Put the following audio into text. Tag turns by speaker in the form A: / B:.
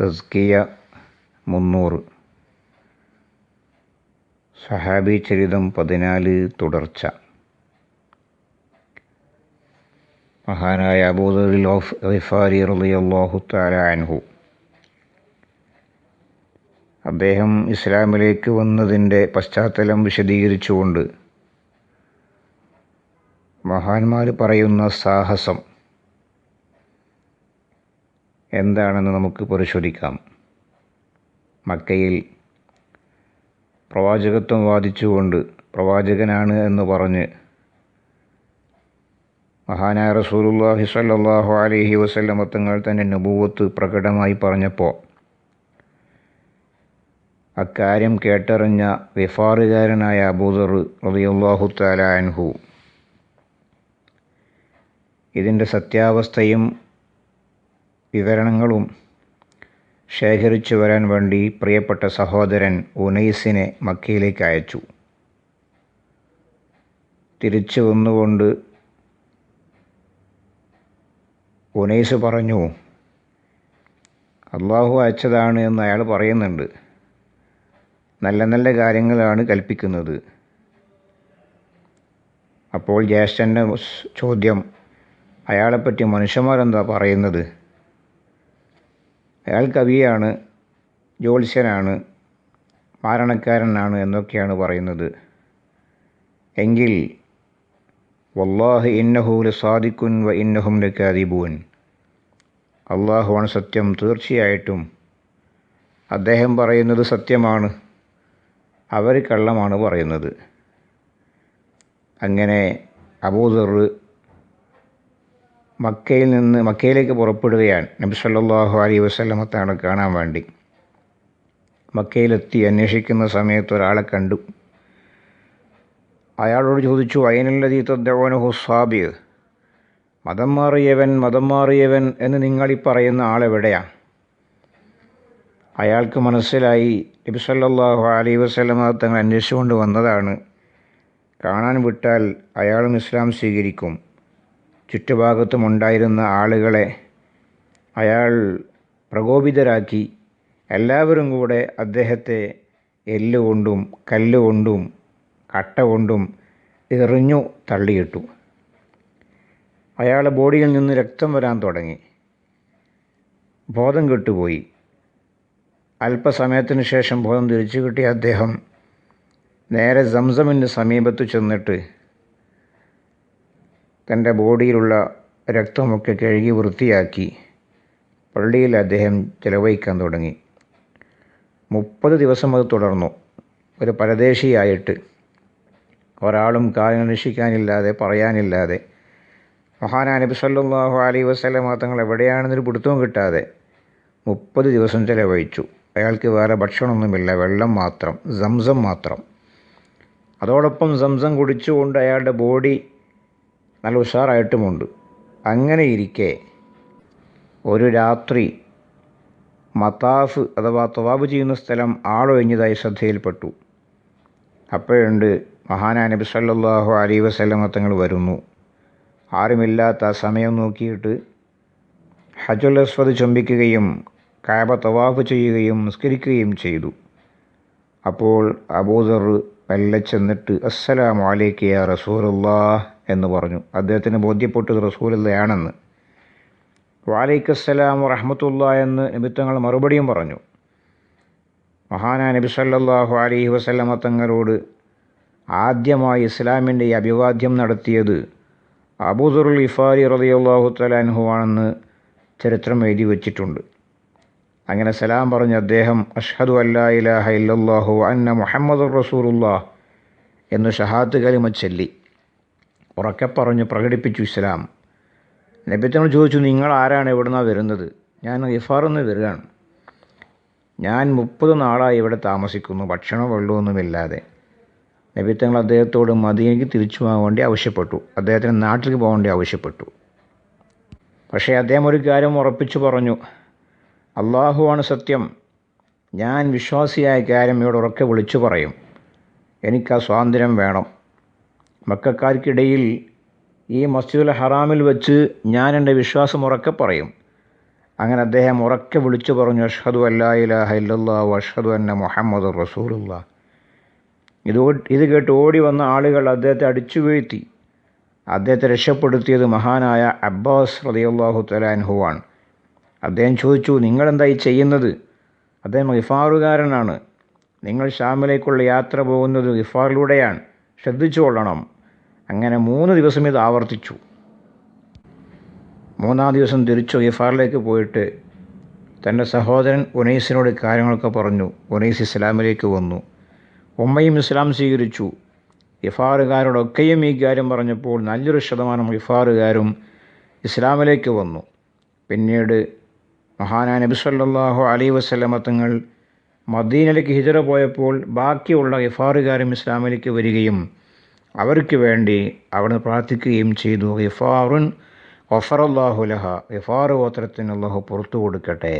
A: തസ്കിയ മുന്നൂറ്. സഹാബി ചരിതം പതിനാല് തുടർച്ച. മഹാനായ അബൂദറിൽ ഗിഫാരി റളിയല്ലാഹു തആല അൻഹു. അദ്ദേഹം ഇസ്ലാമിലേക്ക് വന്നതിന്റെ പശ്ചാത്തലം വിശദീകരിച്ചുകൊണ്ട് മഹാന്മാർ പറയുന്ന സാഹസം എന്താണെന്ന് നമുക്ക് പരിശോധിക്കാം. മക്കയിൽ പ്രവാചകത്വം വാദിച്ചുകൊണ്ട് പ്രവാചകനാണ് എന്ന് പറഞ്ഞ് മഹാനായ റസൂലുള്ളാഹി സല്ലാഹു അലഹി വസല്ലമ തങ്ങൾ തന്നെ നുപൂവത്ത് പ്രകടമായി പറഞ്ഞപ്പോൾ അക്കാര്യം കേട്ടറിഞ്ഞ വിഫാറുകാരനായ അബൂദർ റളിയല്ലാഹു താലാൻഹു ഇതിന്റെ സത്യാവസ്ഥയും വിവരണങ്ങളും ശേഖരിച്ചു വരാൻ വേണ്ടി പ്രിയപ്പെട്ട സഹോദരൻ ഉനൈസിനെ മക്കയിലേക്ക് അയച്ചു. തിരിച്ചു വന്നുകൊണ്ട് ഉനൈസ് പറഞ്ഞു അള്ളാഹു അയച്ചതാണ് എന്ന് അയാൾ പറയുന്നുണ്ട്. നല്ല നല്ല കാര്യങ്ങളാണ് കൽപ്പിക്കുന്നത്. അപ്പോൾ ജ്യേഷ്ഠന്റെ ചോദ്യം അയാളെപ്പറ്റി മനുഷ്യന്മാരെന്താ പറയുന്നത്? അയാൾ കവിയാണ് ജ്യോത്സ്യനാണ് മാരണക്കാരനാണ് എന്നൊക്കെയാണ് പറയുന്നത്. എങ്കിൽ വല്ലാഹ് ഇന്നഹൂൽ സാദിക്കുൻ വ ഇന്നഹും ലക്കാദിബൂൻ അള്ളാഹുവാണ് സത്യം. തീർച്ചയായിട്ടും അദ്ദേഹം പറയുന്നത് സത്യമാണ്. അവർ കള്ളമാണ് പറയുന്നത്. അങ്ങനെ അബൂദർ മക്കയിൽ നിന്ന് മക്കയിലേക്ക് പുറപ്പെടുകയാണ്. നബി സല്ലാഹു അലൈഹി വസല്ലമത്താണ് കാണാൻ വേണ്ടി. മക്കയിലെത്തി അന്വേഷിക്കുന്ന സമയത്ത് ഒരാളെ കണ്ടു. അയാളോട് ചോദിച്ചു അയനല്ലതീ തദ്ദവനഹു സ്വാബിർ മതം മാറിയവൻ മതം മാറിയവൻ എന്ന് നിങ്ങളീ പറയുന്ന ആളെവിടെയാണ് അയാൾക്ക് മനസ്സിലായി നബി സല്ലാഹു അലൈഹി വസല്ലമ തങ്ങൾ അന്വേഷിച്ചുകൊണ്ട് വന്നതാണ്. കാണാൻ വിട്ടാൽ അയാളും ഇസ്ലാം സ്വീകരിക്കും. ചുറ്റുഭാഗത്തുമുണ്ടായിരുന്ന ആളുകളെ അയാൾ പ്രകോപിതരാക്കി എല്ലാവരും കൂടെ അദ്ദേഹത്തെ എല്ലുകൊണ്ടും കല്ലുകൊണ്ടും കട്ട കൊണ്ടും എറിഞ്ഞു തള്ളിയിട്ടു. അയാളുടെ ബോഡിയിൽ നിന്ന് രക്തം വരാൻ തുടങ്ങി. ബോധം കെട്ടുപോയി. അല്പസമയത്തിന് ശേഷം ബോധം തിരിച്ചു കിട്ടിയ അദ്ദേഹം നേരെ സംസമിന്റെ സമീപത്ത് ചെന്നിട്ട് തന്റെ ബോഡിയിലുള്ള രക്തമൊക്കെ കഴുകി വൃത്തിയാക്കി പള്ളിയിൽ അദ്ദേഹം ചെലവഴിക്കാൻ തുടങ്ങി. മുപ്പത് ദിവസം അത് തുടർന്നു. ഒരു പരദേശിയായിട്ട്. ഒരാളും കാലന്വേഷിക്കാനില്ലാതെ പറയാനില്ലാതെ. മഹാനാ നബി സല്ലല്ലാഹു അലൈഹി വസല്ലമ തങ്ങൾ എവിടെയാണെന്നൊരു പിടുത്തവും കിട്ടാതെ മുപ്പത് ദിവസം ചിലവഴിച്ചു. അയാൾക്ക് വേറെ ഭക്ഷണമൊന്നുമില്ല വെള്ളം മാത്രം സംസം മാത്രം. അതോടൊപ്പം സംസം കുടിച്ചുകൊണ്ട് അയാളുടെ ബോഡി നല്ല ഉഷാറായിട്ടുമുണ്ട്. അങ്ങനെ ഇരിക്കെ ഒരു രാത്രി മതാഫ് അഥവാ തവാബ് ചെയ്യുന്ന സ്ഥലം ആളൊഴിഞ്ഞതായി ശ്രദ്ധയിൽപ്പെട്ടു. അപ്പോഴുണ്ട് മഹാനാ നബി സല്ലല്ലാഹു അലൈഹി വസല്ലമ തങ്ങൾ വരുന്നു. ആരുമില്ലാത്ത സമയം നോക്കിയിട്ട് ഹജുൽ അസ്വദ് ചുംബിക്കുകയും കാബ തവാഫ് ചെയ്യുകയും നിസ്കരിക്കുകയും ചെയ്തു. അപ്പോൾ അബൂദർ മെല്ലെ ചെന്നിട്ട് അസ്സലാമു റസൂറുല്ലാ എന്ന് പറഞ്ഞു. അദ്ദേഹത്തിന് ബോധ്യപ്പെട്ടത് റസൂലല്ലയാണെന്ന് വാലൈക്കസ്സലാം റഹ്മത്തുള്ള എന്ന് നിമിത്തങ്ങൾ മറുപടിയും പറഞ്ഞു. മഹാനാ നബി സല്ലാഹു അലഹി വസല്ലമ തങ്ങളോട് ആദ്യമായി ഇസ്ലാമിന്റെ ഈ അഭിവാദ്യം നടത്തിയത് അബൂദുറുൽ ഇഫാരി റതിയുള്ളാഹു തലാൻഹു ആണെന്ന് ചരിത്രം എഴുതി വച്ചിട്ടുണ്ട്. അങ്ങനെ സലാം പറഞ്ഞ അദ്ദേഹം അഷ്ഹദു അല്ലാ ഇലാഹ ഇല്ലല്ലാഹു അന്ന മുഹമ്മദ് റസൂലുല്ലാ എന്ന് ഷഹാത്ത് കലിമ ചൊല്ലി. ഉറക്കെ പറഞ്ഞ് പ്രകടിപ്പിച്ചു ഇസ്ലാം. നബിത്തങ്ങൾ ചോദിച്ചു നിങ്ങൾ ആരാണ് എവിടുന്നാണ് വരുന്നത്? ഞാൻ ഇഫാറിൽ നിന്ന് വരികയാണ്. ഞാൻ മുപ്പത് നാളായി ഇവിടെ താമസിക്കുന്നു ഭക്ഷണം വെള്ളമൊന്നുമില്ലാതെ നബിത്തങ്ങൾ അദ്ദേഹത്തോട് മദീനയ്ക്ക് തിരിച്ചു പോകാൻ വേണ്ടി ആവശ്യപ്പെട്ടു. അദ്ദേഹത്തിന് നാട്ടിലേക്ക് പോകാൻ വേണ്ടി ആവശ്യപ്പെട്ടു. പക്ഷേ അദ്ദേഹം ഒരു കാര്യം ഉറപ്പിച്ചു പറഞ്ഞു. അള്ളാഹുവാണ് സത്യം. ഞാൻ വിശ്വാസിയായ കാര്യം ഇവിടെ ഉറക്കെ വിളിച്ചു പറയും. എനിക്ക് ആ സ്വാതന്ത്ര്യം വേണം. മക്കാർക്കിടയിൽ ഈ മസ്ജിദുൽ ഹറാമിൽ വെച്ച് ഞാൻ എന്റെ വിശ്വാസം ഉറക്കെ പറയും. അങ്ങനെ അദ്ദേഹം ഉറക്കെ വിളിച്ചു പറഞ്ഞു അഷ്ഹദു അല്ലാ ഇലാഹ ഇല്ലല്ലാഹു അഷ്ഹദു അന്ന മുഹമ്മദ് റസൂലുള്ള. ഇത് ഇത് കേട്ട് ഓടി വന്ന ആളുകൾ അദ്ദേഹത്തെ അടിച്ചു വീഴ്ത്തി അദ്ദേഹത്തെ രക്ഷപ്പെടുത്തിയത് മഹാനായ അബ്ബാസ് റതിയല്ലാഹു തലാൻഹുവാണ് അദ്ദേഹം ചോദിച്ചു നിങ്ങളെന്തായി ചെയ്യുന്നത്? അദ്ദേഹം ഗിഫാറുകാരനാണ്. നിങ്ങൾ ഷാമിലേക്കുള്ള യാത്ര പോകുന്നത് ഗിഫാറിലൂടെയാണ്. ശ്രദ്ധിച്ചു കൊള്ളണം അങ്ങനെ മൂന്ന് ദിവസം ഇത് ആവർത്തിച്ചു. മൂന്നാം ദിവസം തിരിച്ചു ഇഫാറിലേക്ക് പോയിട്ട് തന്റെ സഹോദരൻ ഉനൈസിനോട് കാര്യങ്ങളൊക്കെ പറഞ്ഞു. ഉനൈസ് ഇസ്ലാമിലേക്ക് വന്നു. ഉമ്മയും ഇസ്ലാം സ്വീകരിച്ചു. ഇഫാറുകാരോടൊക്കെയും ഈ കാര്യം പറഞ്ഞപ്പോൾ നല്ലൊരു ശതമാനം ഇഫാറുകാരും ഇസ്ലാമിലേക്ക് വന്നു. പിന്നീട് മഹാനാ നബിസ്വല്ലാഹു അലൈ അലൈഹി വസല്ലമ തങ്ങൾ മദീനയിലേക്ക് ഹിജറ പോയപ്പോൾ ബാക്കിയുള്ള ഇഫാറുകാരും ഇസ്ലാമിലേക്ക് വരികയും അവർക്ക് വേണ്ടി അവിടെ പ്രാർത്ഥിക്കുകയും ചെയ്തു. ഇഫാറുൻ ഒഫറല്ലാഹുലഹ ഇഫാറ് ഗോത്രത്തിന് അള്ളാഹു പുറത്തു കൊടുക്കട്ടെ.